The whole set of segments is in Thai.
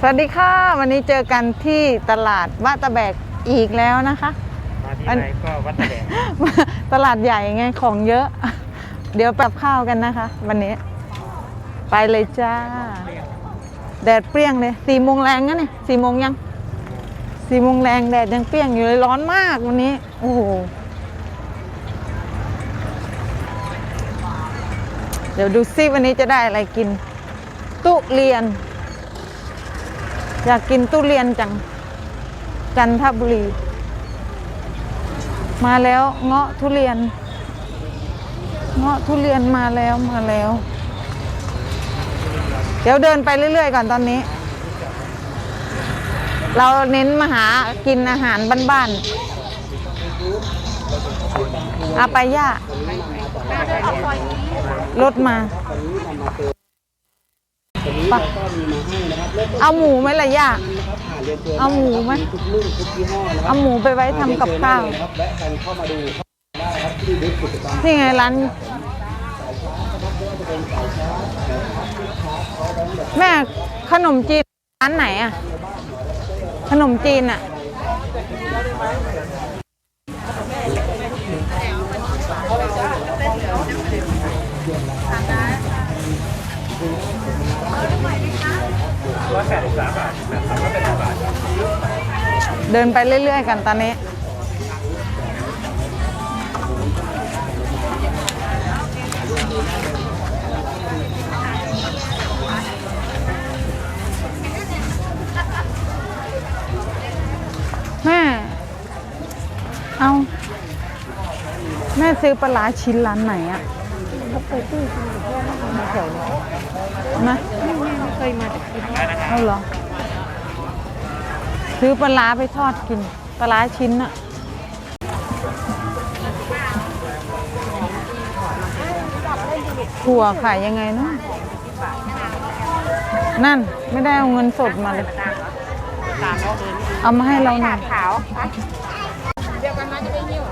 สวัสดีค่ะวันนี้เจอกันที่ตลาดบ้านตะแบกอีกแล้วนะคะ มาที่อันไหนก็วัดตะแบกตลาดใหญ่ไงของเยอะ เดี๋ยวปรับข้าวกันนะคะ วันนี้ ไปเลยจ้า แดดเปรี้ยงเลยสี่โมงแรงนะเนี่ยสี่โมงยังสี่โมงแรงแดดยังเปรี้ยงอยู่เลยร้อนมากวันนี้โอ้โหเดี๋ยวดูซิวันนี้จะได้อะไรกิน ตุเรียน อยากกินตุเรียนจัง จันทบุรี มาแล้วเงาะทุเรียน เงาะทุเรียนมาแล้วมาแล้ว เดี๋ยวเดินไปเรื่อยๆก่อนตอนนี้ เราเน้นมาหากินอาหารบ้านๆเอาไปย่ารถมา ปเอาหมูไหมล่ะย่าเอาหมูไหมเอาหมูไปไว้ทำกับข้าวนี่ไงร้านแม่ขนมจีนร้านไหนอะ ขนมจีนอะ เดินไปเรื่อย ๆ กันตอนนี้ แม่ เอา แม่ซื้อปลาร้าชิ้นร้านไหนอะนะไม่เค ยมาแต่กินเอาเหรอ ซื้อปลาร้าไปทอดกิน ปลาร้าชิ้นอะถั่วขายยังไงเนาะนั่นไม่ได้เอาเงินสดมาเลย เอามาให้เราหน่อยขาวเดียวกันนะจะได้ยิ้ว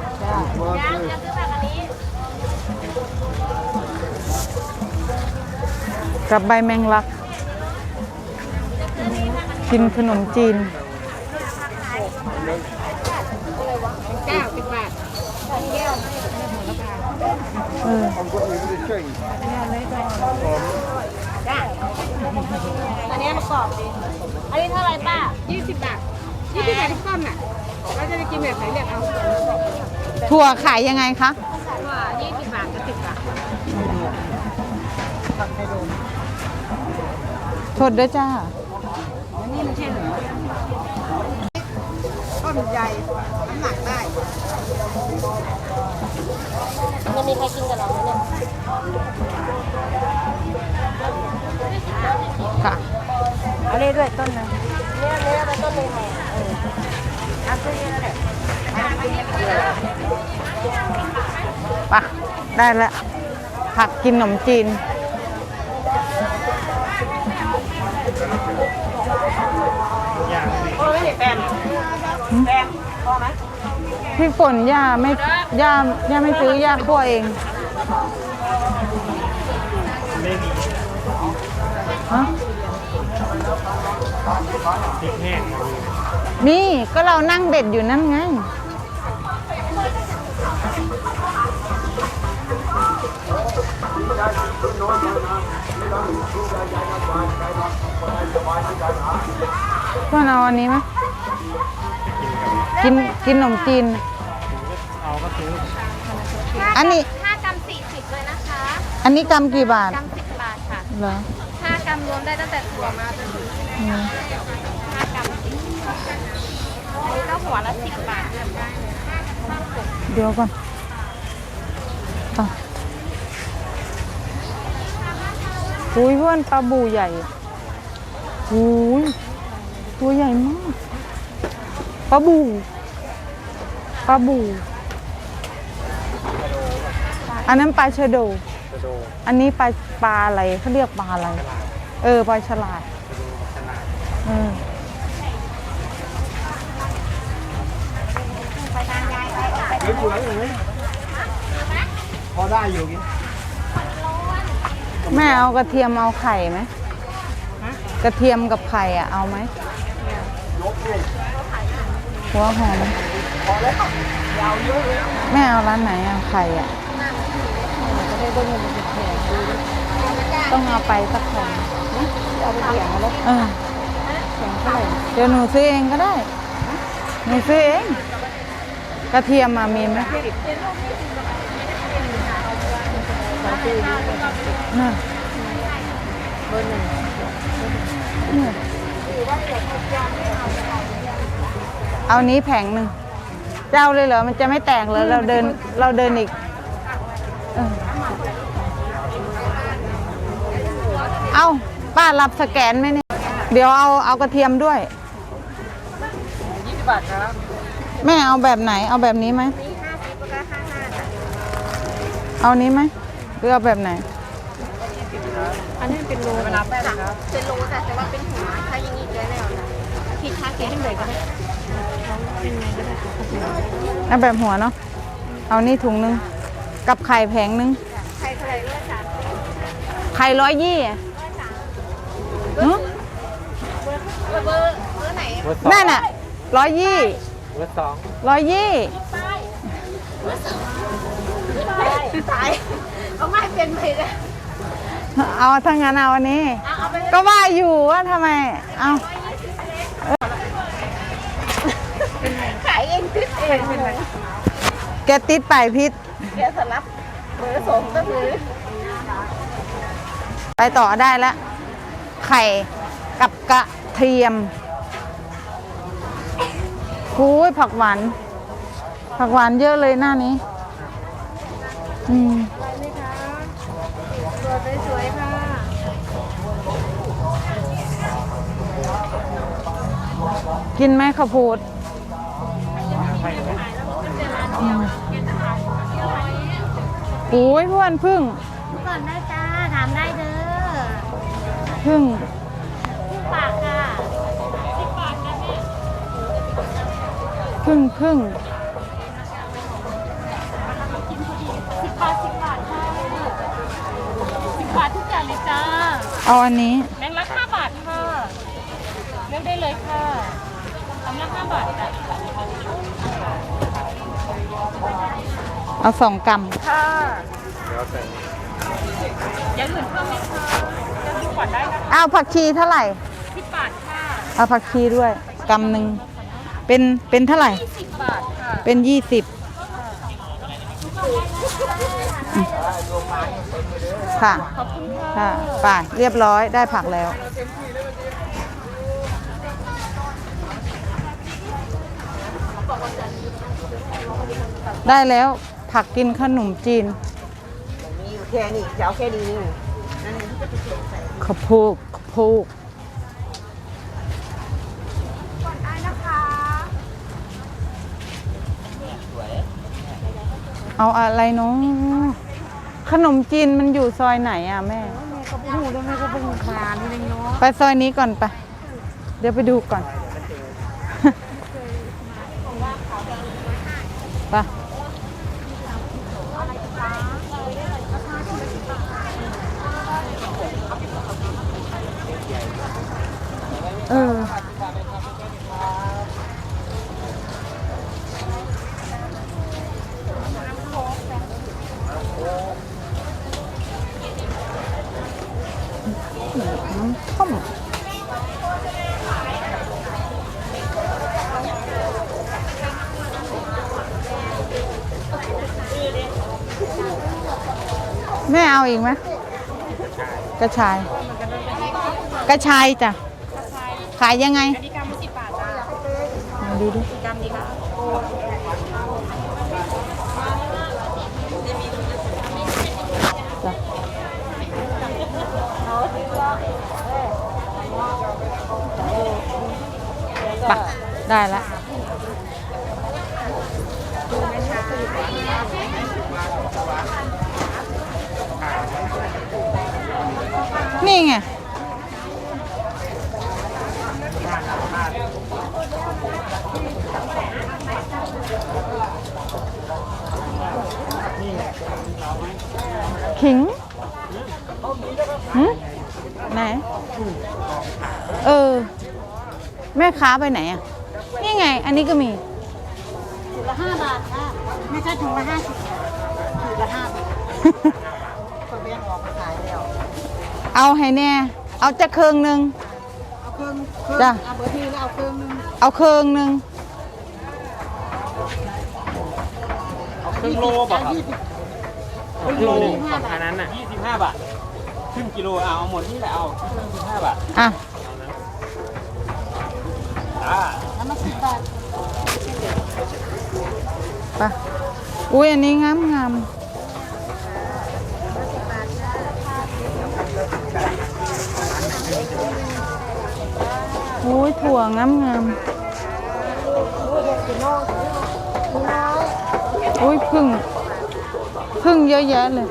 กับใบแมงลัก กินขนมจีนเก้าสิบบาทเอออันนี้มากรอบดิอันนี้เท่าไหร่ป้ายี่สิบบาทยี่สิบบาททุกต้นน่ะเราจะได้กินแบบไหนเลือกเอาถั่วขายยังไงคะว่ายี่สิบบาทกับสิบบาทสดด้วยจ้า อันนี้มันใช่เหรอ ต้นใหญ่น้ำหนักได้จะมีใครกินกับเราไหมเนี่ยค่ะเอาเลยด้วยต้นนึงเนี่ยเนี่ยไปต้นเลยค่ะเออเอาซื้อเยอะเลยปะได้แล้วผักกินขนมจีนอย่างสิโอ้ยแปมแปม พอไหมพี่ฝนย่าไม่ย่าย่าไม่ซื้อย่าคั่วเองฮะนี่ก็เรานั่งเด็ดอยู่นั่นไงเพื่อนเอาอันนี้ไหม กินกินขนมจีน เอาก็ซื้ออันนี้ ห้ากรัมสี่สิบเลยนะคะอันนี้กำกี่บาทกรัมสิบบาทค่ะเหรอห้ากรัมรวมได้ตั้งแต่ถั่วมาจนถึงอืมห้ากรัมสิบอันนี้ก็หัวละสิบบาททำได้เลยเดี๋ยวก่อนอะอุ้ยเพื่อนปลาบูใหญ่อุ้ยตัวใหญ่มากปลาบู ปลาบู อันนั้นปลาชะโดกระโดดอันนี้ปลาปลาอะไรเขาเรียกปลาอะไร เออปลาฉลาดขนาดเออพอได้อยู่กินแม่เอากระเทียมเอาไข่ไหมกกระเทียมกับไข่อะเอาไหมหัวหอม แม่เอาร้านไหนอะไข่อะต้องเอาไปสักแผ่นเอาไปเสียงแล้วเออเดี๋ยวหนูซื้อเองก็ได้หนูซื้อเองกระเทียมมามีไหมน่ะเบอร์หนึ่งเอานี้แผงหนึ่ง เจ้าเลยเหรอ มันจะไม่แตกเลยเราเดิน เราเดินอีก เออเอาป้ารับสแกนไหมเนี่ย เดี๋ยวเอาเอากระเทียมด้วย 20บาทครับแม่เอาแบบไหน เอาแบบนี้ไหม เอานี้ไหมหรือเอาแบบไหน อันนี้เป็นโลเวลาแป้งนะครับ เป็นโลแต่แต่ว่าเป็นหัวถ้าอย่างนี้เยอะแล้วนะคิดค่าเกให้เลยก็ได้ เอาแบบหัวเนาะ เอานี่ถุงนึง กับไข่แผงนึงใครเท่าไหร่เลือดสามไข่ร้อยยี่อะหึเบอร์เบอร์เบอร์ไหนเบอร์สองนั่นน่ะร้อยยี่เบอร์สองร้อยยี่ตายเอาไม่เป็นไปเลยเอาถ้างั้นเอาอันนี้เอาเอาไปก็ว่าอยู่ว่าทำไม เอา ขายเองติดเองเป็นไร แกติดไปายพิษเดี๋ยวสลับเบอร์สองก็คือไปต่อได้แล้ว ไข่กับกระเทียมคุยผักหวาน ผักหวานเยอะเลยหน้านี้ อืมตัวสวยๆค่ะ กินไหมข้าวโพด โอ้ยเพื่อนพึ่งก่อนได้จ้าถามได้เด้อพึ่งปากค่ะพึ่งพึ่งสิบบาทสิบบาทค่ะสิบบาททุกอย่างเลยจ้าเอาอันนี้แบงค์ละห้าบาทค่ะเลือกได้เลยค่ะสำละห้าบาทจ้ะ เอาสองกรัมค่ะเดี๋ยวใส่อย่างอื่นเพิ่มไหมคะเลือกสิบบาทได้นะคะเอาผักชีเท่าไหร่ สิบบาทค่ะเอาผักชีด้วยกรัมหนึ่งเป็นเป็นเท่าไหร่ สิบบาทค่ะเป็นยี่สิบค่ะ ขอบคุณค่ะค่ะไปเรียบร้อยได้ผักแล้ว ได้แล้ว ผักกินขนมจีนมีอยู่แค่นี้จะเอาแค่นี้ข้าวโพดข้าวโพดเอาอะไรเนาะขนมจีนมันอยู่ซอยไหนอะแม่ก็พูดแล้วแม่ก็เพิ่งมานี่เองเนาะไปซอยนี้ก่อนไป เดี๋ยวไปดูก่อน ไป เออน้ำท่อมแม่เอาอีกไหมกระชาย กระชายจ้ะ ขายยังไงอันนี้กรัมละสิบบาทจ้ามาดูดิกรัมดีค่ะจ้ะไปะได้แล้วนี่ไง ขิงหืมไหน เออ แม่ค้าไปไหนอะ นี่ไง อันนี้ก็มีถุงละห้าบาทค่ะไม่ใช่ถุงละห้าสิบถุงละห้าบาทคนเลี้ยงออกมาขายแล้ว เอาให้แน่ เอาจะเครื่องหนึ่งเอาเครื่องเครื่องจ้ะเอาเบอร์ทีแล้วเอาเครื่องนึงเอาเครื่องหนึ่งเอาครึ่งโลบอกครับยี่สิบครึ่ง โลยี่สิบห้าบาทอันนั้นน่ะยี่สิบห้าบาทครึ่งกิโลเอาเอาหมดนี่แหละเอาครึ่งสิบห้าบาทอะอ่าแล้วมาสิบบาทไปอุ้ยอันนี้งามงามอุ้ยถั่วงามงามอุ้ยพึ่ง พึ่งเยอะแยะเลย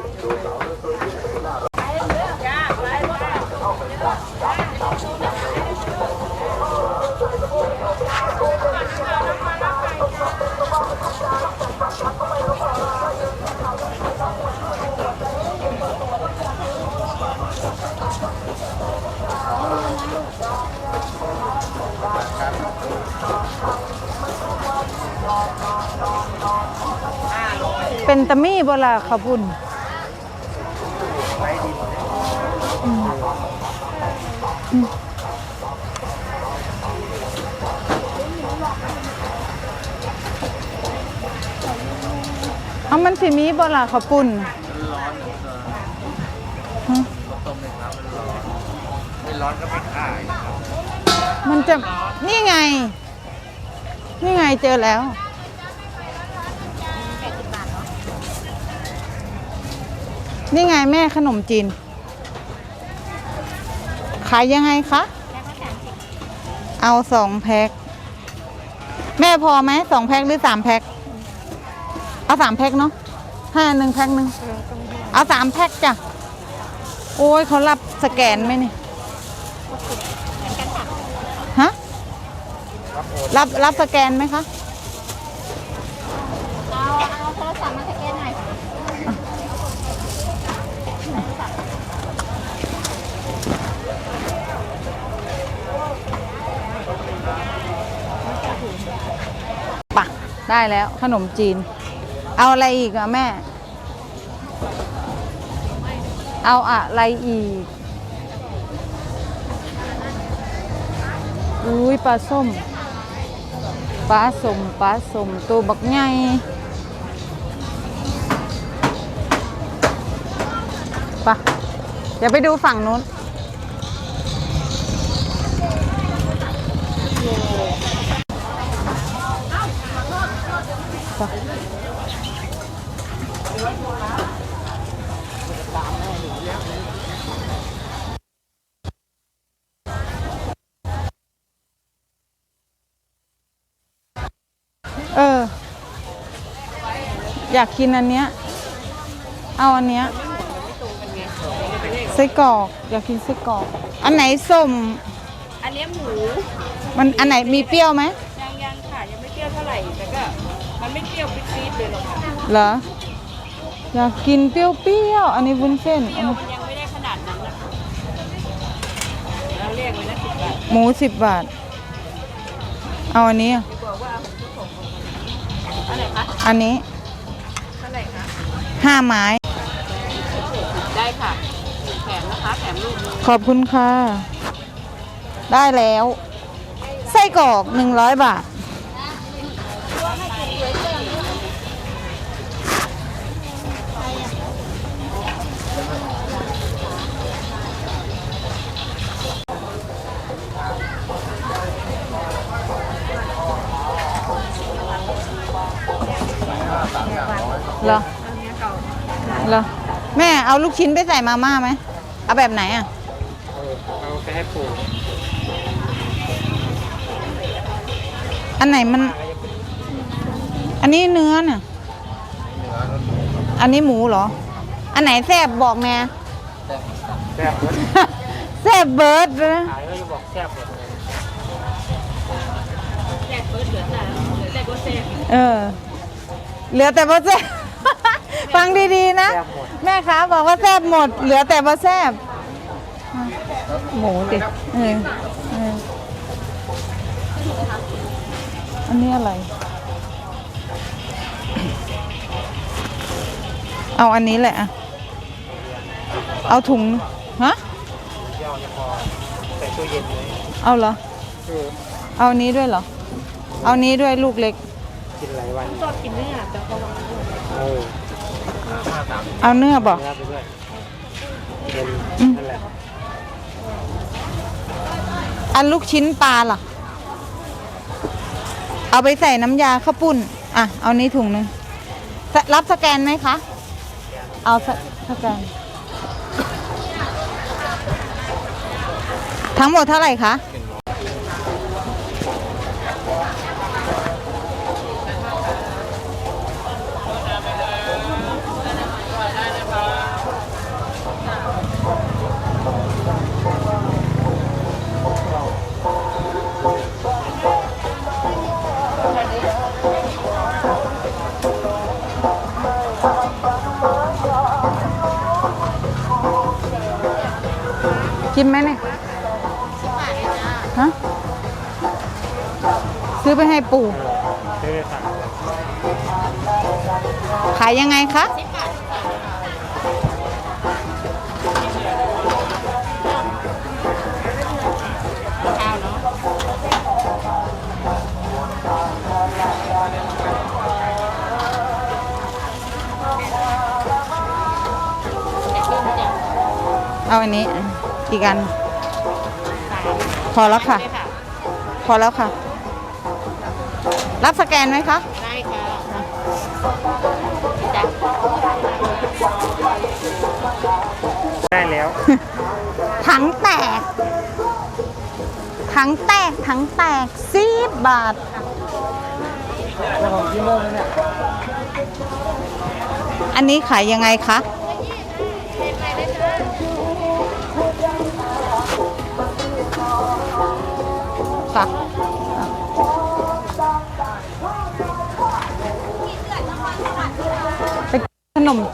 เป็นตะมี่บ่ล่ะขาวบุญอืมอืมเอามันสิมีบ่ล่ะขาวปุ่นฮะไม่ร้อนก็ไม่ขายมันจะนี่ไง นี่ไงเจอแล้ว นี่ไงแม่ขนมจีน ขายยังไงคะ เอาสองแพ็ค แม่พอไหมสองแพ็คหรือสามแพ็ค เอาสามแพ็คเนาะห้าหนึ่งแพ็คหนึ่ง เอาสามแพ็คจ้ะ โอ้ยเขารับสแกนไหมนี่ฮะ รับรับสแกนไหมคะ เอาเอาโทรศัพท์มาสแกนหน่อย ปะ ได้แล้วขนมจีน เอาอะไรอีกอะแม่ เอาอะไรอีก อุ้ยปลาส้ม ปลาส้มปลาส้มตัวบักใหญ่ปะเดี๋ยวไปดูฝั่งนู้น อยากกินอันเนี้ย เอาอันเนี้ยไส้กรอก อยากกินไส้กรอก อันไหนส้ม อันเนี้ยหมูมันอันไหนมีเปรี้ยวไหมยังยังค่ะยังไม่เปรี้ยวเท่าไหร่แต่ก็มันไม่เปรี้ยวปี๊ดๆเลยหรอกค่ะเหรอ อยากกินเปรี้ยวๆอันนี้วุ้นเส้นเปรี้ยวมันยังไม่ได้ขนาดนั้นนะคะเราเรียกไว้นะสิบบาทหมูสิบบาท เอาอันนี้อะบอกว่าเอาของเจ้าของมาอันไหนคะอันนี้เท่าไหร่คะ ห้าไม้ ได้ค่ะแถมนะคะแถมลูกนึงขอบคุณค่ะ ได้แล้ว ไส้กรอกหนึ่งร้อยบาท เหรอ เหรอแม่เอาลูกชิ้นไปใส่มาม่าไหมเอาแบบไหนอะเออเอาไปให้ปู่อันไหนมัน อันนี้เนื้อน่ะอันนี้หมูเหรอ อันไหนแซบบอกแน่แซ่บเลยแซบเบิร์ดเลยนะขายก็จะบอกแซ่บหมดเลยแจกเบิร์ดเหลือแต่เหลือแต่โกเซ่เออ เหลือแต่บะแซบ ฟังดีๆนะแซ่บหมดแม่ค้าบอกว่าแซบหมด เหลือแต่บะแซบแหมูดิเออเอออันนี้อะไร เอาอันนี้แหละอะเอาถุง ฮะ ย่อจะพอใส่ตู้เย็นเลยเอาเหรอ คือเอาอันนี้ด้วยเหรอ เอานี้ด้วยลูกเล็ก กินหลายวันชอบกินเนื้อแต่ประมาณเออห้าสาม เอาเนื้อบอกเนื้อไปด้วยเป็นอืมนั่นแหละอันลูกชิ้นปลาล่ะ เอาไปใส่น้ำยาข้าวปุ้น อะ เอานี้ถุงหนึ่งสรับสแกนไหมคะ เอาสสแกน ทั้งหมดเท่าไหร่คะ กินไหมเนี่ยฮะซื้อไปให้ปู่ซื้อไปฝากขายยังไงคะเอาอันนี้ อีกอัน พอแล้วค่ะ พอแล้วค่ะ รับสแกนไหมคะได้ค่ะได้แล้ว ถังแตก ถังแตก ถังแตกสิบบาทแล้วของกินเริ่มแล้วเนี่ยอันนี้ขายยังไงคะค่ะ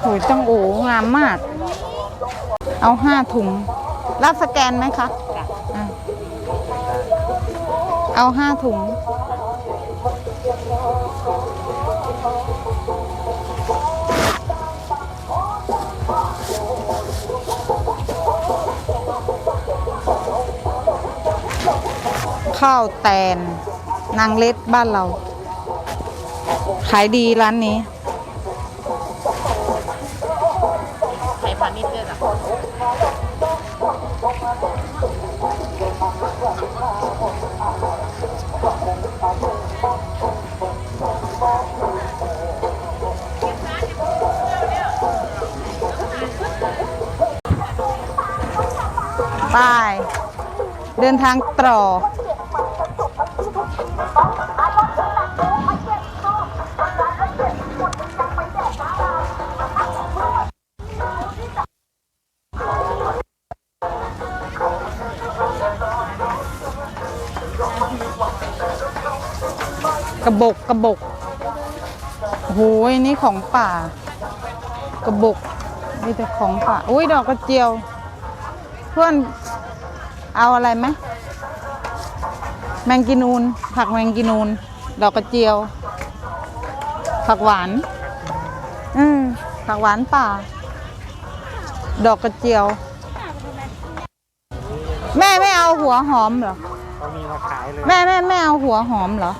โหยจังโองามมาก เอาห้าถุง รับสแกนไหมคะอะเอาห้าถุง ข้าวแตน นางเล็ดบ้านเรา ขายดีร้านนี้ ไปเดินทางต่อ กระบกกระบกโอ้โหนี่ของป่า กระบกมีแต่ของป่า อุ้ยดอกกระเจียว เพื่อน เอาอะไรไหมแมงกินูน ผักแมงกินูน ดอกกระเจียว ผักหวาน อืมผักหวานป่า ดอกกระเจียว แม่ไม่เอาหัวหอมเหรอเขามีมาขายเลยแม่แม่ไม่เอาหัวหอมเหรอ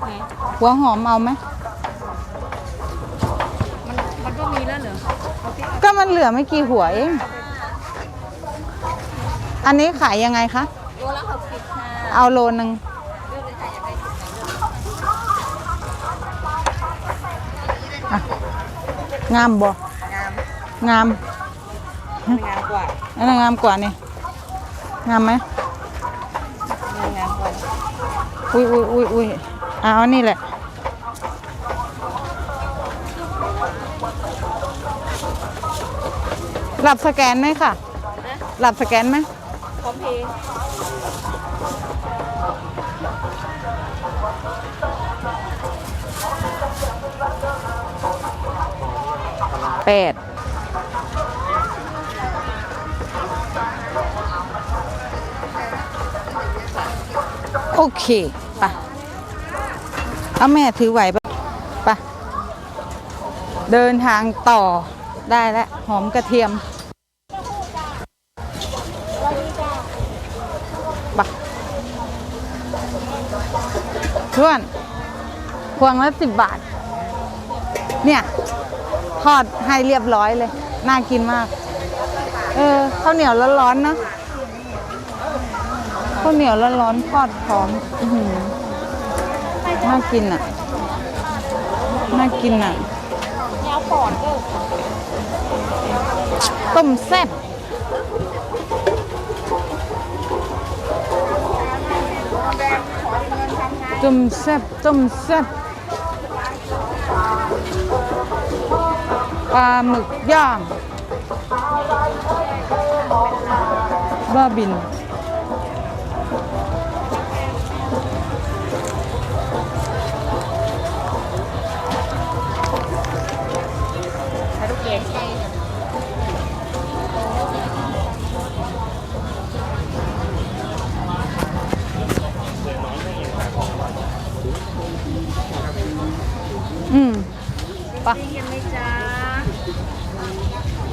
ไหนหัวหอมเอาไหม มันมันก็มีแล้วเหรอเอาที่ก็มันเหลือไม่กี่หัวเอง อันนี้ขายยังไงคะ โลละหกสิบค่ะเอาโลนึงเลือกเลยค่ะอยากได้สีไหนงามบ่งามงาม งามกว่าอันนั้นงามกว่านี่ งามไหมงามกว่าอุ้ยอุ้ยอุ้ยอุ้ยเอาอันนี่แหละ หลับสแกนไหมค่ะ หลับสแกนไหม พร้อมเพย์แปดโอเคไปะเอาแม่ถือไหวปะไปะเดินทางต่อได้แล้ว หอมกระเทียม ปะทวนพวงละสิบบาท เนี่ย ทอดให้เรียบร้อยเลย น่ากินมาก เออข้าวเหนียวร้อนๆนะข้าวเหนียวร้อนๆทอดพร้อมอื้อหือน่ากินอะ น่ากินอะแนวปอดเด้อต้มแซ่บ ต้มแซ่บต้มแซ่บปลาหมึกย่างบ้าบิน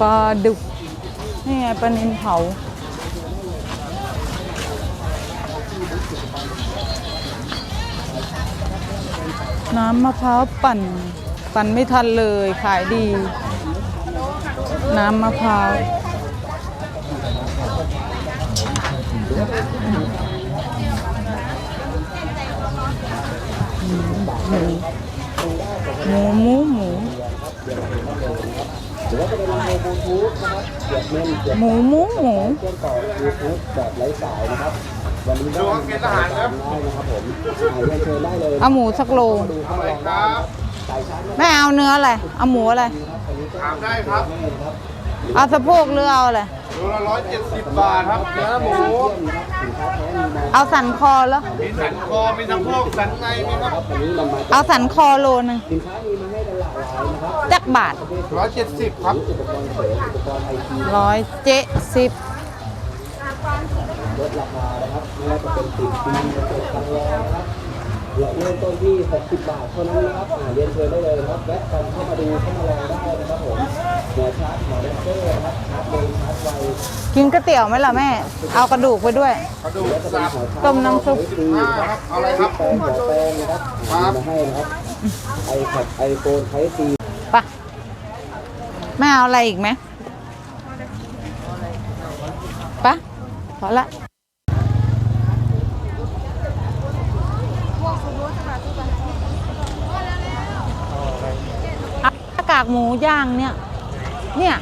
ปลาดุก นี่ไงปลานินเผา น้ำมะพร้าวปั่น ปั่นไม่ทันเลยขายดี น้ำมะพร้าวหมูหมูหมู หมูหมูหมูเอาหมูสักโลแม่เอาเนื้ออะไรเอาหมูอะไรถามได้ครับเอาสะโพกหรือเอาอะไรโลละร้อยเจ็ดสิบบาทครับเนื้อหมูเอาสันคอแล้วมีสันคอมีสะโพกสันในมีครับเอาสันคอโลนึง จักบาทร้อยเจ็ดสิบครับร้อยเจ็ดสิบเริ่มต้นที่ 60 บาทเท่านั้นนะครับอ่าเรียนเชิญได้เลยนะครับแวะกันเข้ามาดูเข้ามาลองได้นะครับผมหัวชาร์จหัวแรปเตอร์นะครับชาร์จเร็วชาร์จไวกินก๋วยเตี๋ยวไหมล่ะแม่ เอากระดูกไปด้วย กระดูกสับต้มน้ำซุปห้าครับเอาอะไรครับแป้งหัวแป้งนะครับอ่ามีมาให้นะครับไอแพดไอโฟนไทซี ปะแม่เอาอะไรอีกไหมปะพอละเอาหน้ากากหมูย่างเนี่ย เนี่ย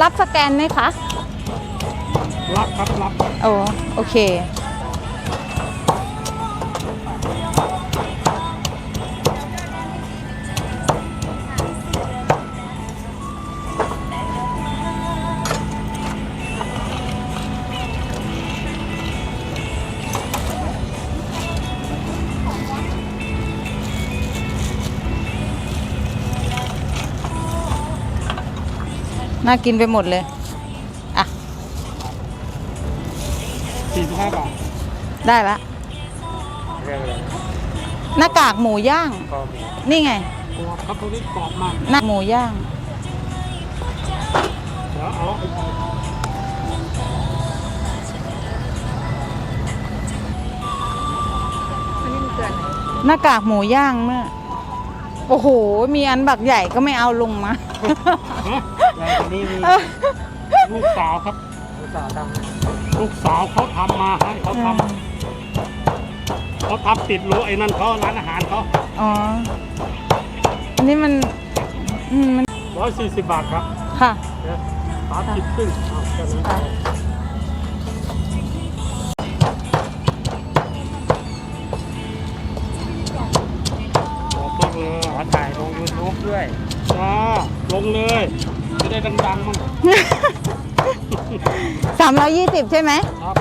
รับสแกนไหมคะ รับครับรับโอ้โอเค น่ากินไปหมดเลย อะสี่สิบห้าบาทได้ละเรื่องอะไรหน้ากากหมูย่าง ก็มีนี่ไงตัวครับตัวนี้กรอบมากหน้าหมูย่าง เดี๋ยวเอาไอ้หน้ากากหมูย่างเมื่อ โอ้โห มีอันบักใหญ่ก็ไม่เอาลงมายายค นนี้มีลูกสาวครับ ลูกสาวทำลูกสาวเขาทำมาให้เขาทำเขาทำติดรั้วไอ้นั่นเขาร้านอาหารเขาอ๋อ อันนี้มันอืมมันร้อยสี่สิบบาทครับคค่ะสามสิบครึ่งเอาแค่นั้นค่ะบอกพวกเลยขอถ่ายลงยูทูบด้วยจ้าลงเลย จะได้ดังๆมั้งสามร้อยยี่สิบใช่ไหมครับ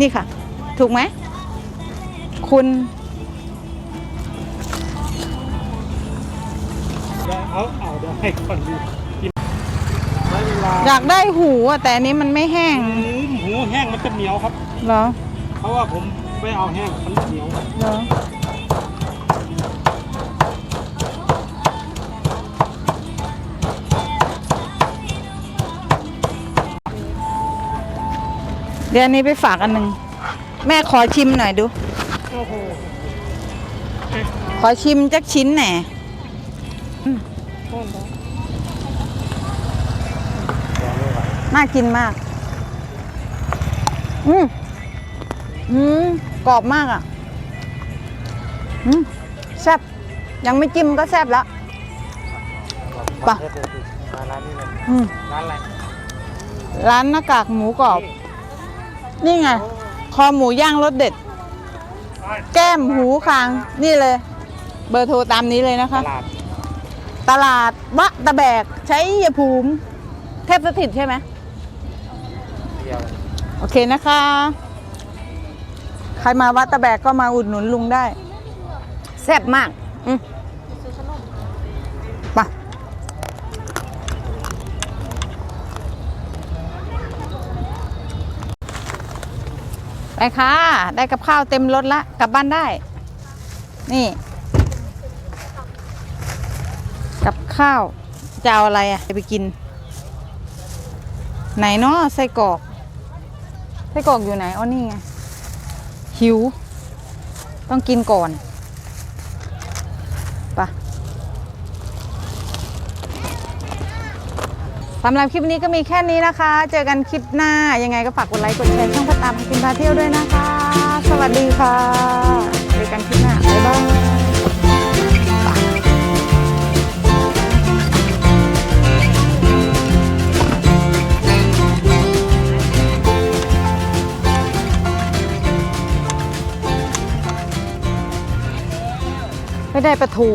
นี่ค่ะ ถูกไหม คุณเดี๋ยวเอาเอาเดี๋ยวให้คนดูกินใช้เวลาอยากได้หูอะแต่อันนี้มันไม่แห้งหมูหมูแห้งมันจะเหนียวครับเหรอเพราะว่าผมไม่เอาแห้งมันเหนียวเหรอ เดี๋ยวอันนี้ไปฝากอันหนึ่งแม่ขอชิมหน่อยดู โอ้โหขอชิมจักชิ้นแหน่อืมน่ากินมาก อืมอืมกรอบมากอะ อืมแซ่บยังไม่จิ้มก็แซ่บแล้วไปะมาร้านนี้เลยอืมร้านอะไร ร้านหน้ากากหมูกรอบ นี่ไง คอหมูย่างรสเด็ด แก้มหูคาง นี่เลย เบอร์โทรตามนี้เลยนะคะ ตลาด ตลาดวะตะแบก ใช้ยภูมิ เทพสถิตใช่ไหมเดียวโอเคนะคะ ใครมาวัดตะแบกก็มาอุดหนุนลุงได้ แซ่บมาก อืมไปไป ค่ะ ได้กับข้าวเต็มรถละ กลับบ้านได้ นี่ กับข้าวจะเอาอะไรอะไปกิน ไหนเนาะไส้กรอกไส้กรอกอยู่ไหนอ๋อนี่ไงหิว ต้องกินก่อนไปะ สำหรับคลิปนี้ก็มีแค่นี้นะคะ เจอกันคลิปหน้า ยังไงก็ฝากกดไลค์กดแชร์ช่องพระตามกินพาเที่ยวด้วยนะคะ สวัสดีค่ะ เจอกันคลิปหน้า บ๊ายบายไม่ได้ปลาทู